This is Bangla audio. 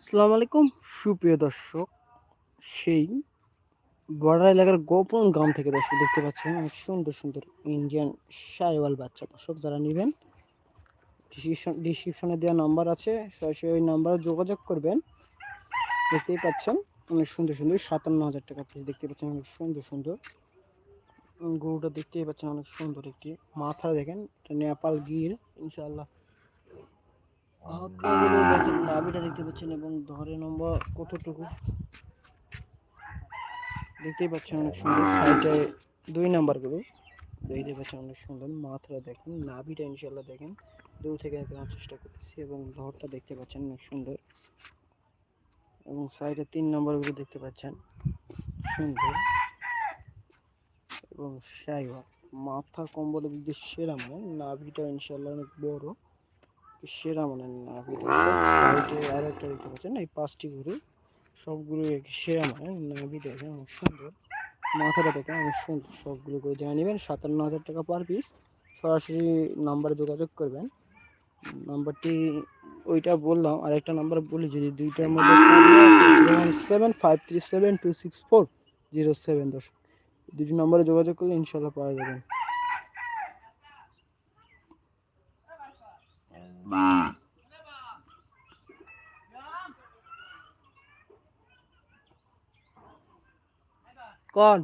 আসসালামু আলাইকুম, সুপ্রিয় দর্শক। সেই বর্ডার এলাকার গোপন গ্রাম থেকে দর্শক দেখতে পাচ্ছেন, অনেক সুন্দর সুন্দর ইন্ডিয়ান শাইওয়াল বাচ্চা। দর্শক, যারা নেবেন ডিসক্রিপশন ডিসক্রিপশনে দেওয়া নাম্বার আছে, সরাসরি ওই নাম্বারে যোগাযোগ করবেন। দেখতেই পাচ্ছেন, অনেক সুন্দর সুন্দর সাতান্ন হাজার টাকা পিস দেখতে পাচ্ছেন, অনেক সুন্দর সুন্দর। গরুটা দেখতেই পাচ্ছেন, অনেক সুন্দর একটি মাথা, দেখেন। এটা নেপাল গির, ইনশাআল্লাহ। দেখেন নাভিটা দেখতে পাচ্ছেন এবং ধরে নম্বর কতটুকু? দেখতেই পাচ্ছেন অনেক সুন্দর সাইডে দুই নাম্বারগুলো দেখতে পাচ্ছেন অনেক সুন্দর মাথাটা দেখেন, নাভিটা ইনশাল্লাহ দেখেন। দূর থেকে দেখানোর চেষ্টা করতেছি এবং ধরটা দেখতে পাচ্ছেন অনেক সুন্দর। এবং সাইডে তিন নাম্বারগুলো দেখতে পাচ্ছেন, সুন্দর। এবং সাইওয়া মাথা কম্বলের দিক দিয়ে সেরা নাভিটা ইনশাল্লাহ অনেক বড়। সেরা মানে নাভিটা সাইডে আর একটা দেখতে পাচ্ছেন এই পাঁচটি গরু সবগুলো সেরা মানে নাভি দেখেন অনেক সুন্দর। মাথাটা দেখেন অনেক সুন্দর সবগুলো করে জানিয়ে নেবেন। সাতান্ন হাজার টাকা পার পিস সরাসরি নাম্বারে যোগাযোগ করবেন। নাম্বারটি ওইটা বললাম আর একটা নাম্বার বলি যদি দুইটার মধ্যে seven five three seven two six four zero seven দশ দুটি নাম্বারে যোগাযোগ করলে ইনশাল্লাহ পাওয়া যাবেন con.